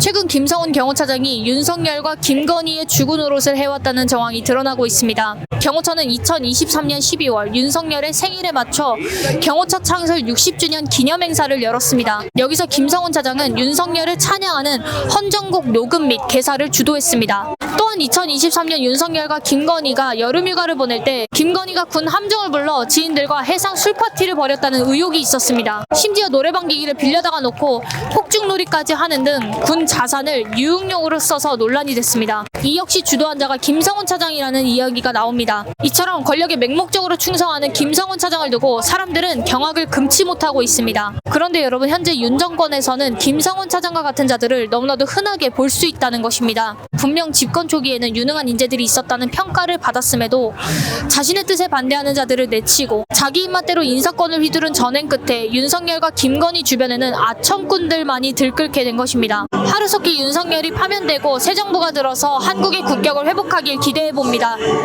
최근 김성훈 경호차장이 윤석열과 김건희의 죽은 노릇을 해왔다는 정황이 드러나고 있습니다. 경호처는 2023년 12월 윤석열의 생일에 맞춰 경호처 창설 60주년 기념 행사를 열었습니다. 여기서 김성훈 차장은 윤석열을 찬양하는 헌정곡 녹음 및 개사를 주도했습니다. 또한 2023년 윤석열과 김건희가 여름휴가를 보낼 때 김건희가 군 함정을 불러 지인들과 해상 술파티를 벌였다는 의혹이 있었습니다. 심지어 노래방 기기를 빌려다가 놓고 폭죽놀이까지 하는 등 군 자산을 유흥용으로 써서 논란이 됐습니다. 이 역시 주도한 자가 김성훈 차장이라는 이야기가 나옵니다. 이처럼 권력에 맹목적으로 충성하는 김성훈 차장을 두고 사람들은 경악을 금치 못하고 있습니다. 그런데 여러분 현재 윤 정권에서는 김성훈 차장과 같은 자들을 너무나도 흔하게 볼 수 있다는 것입니다. 분명 집권 초기에는 유능한 인재들이 있었다는 평가를 받았음에도 자신의 뜻에 반대하는 자들을 내치고 자기 입맛대로 인사권을 휘두른 전행 끝에 윤석열과 김건희 주변에는 아청꾼들만이 들끓게 된 것입니다. 하루속히 윤석열이 파면되고 새 정부가 들어서 한국의 국격을 회복하길 기대해 봅니다.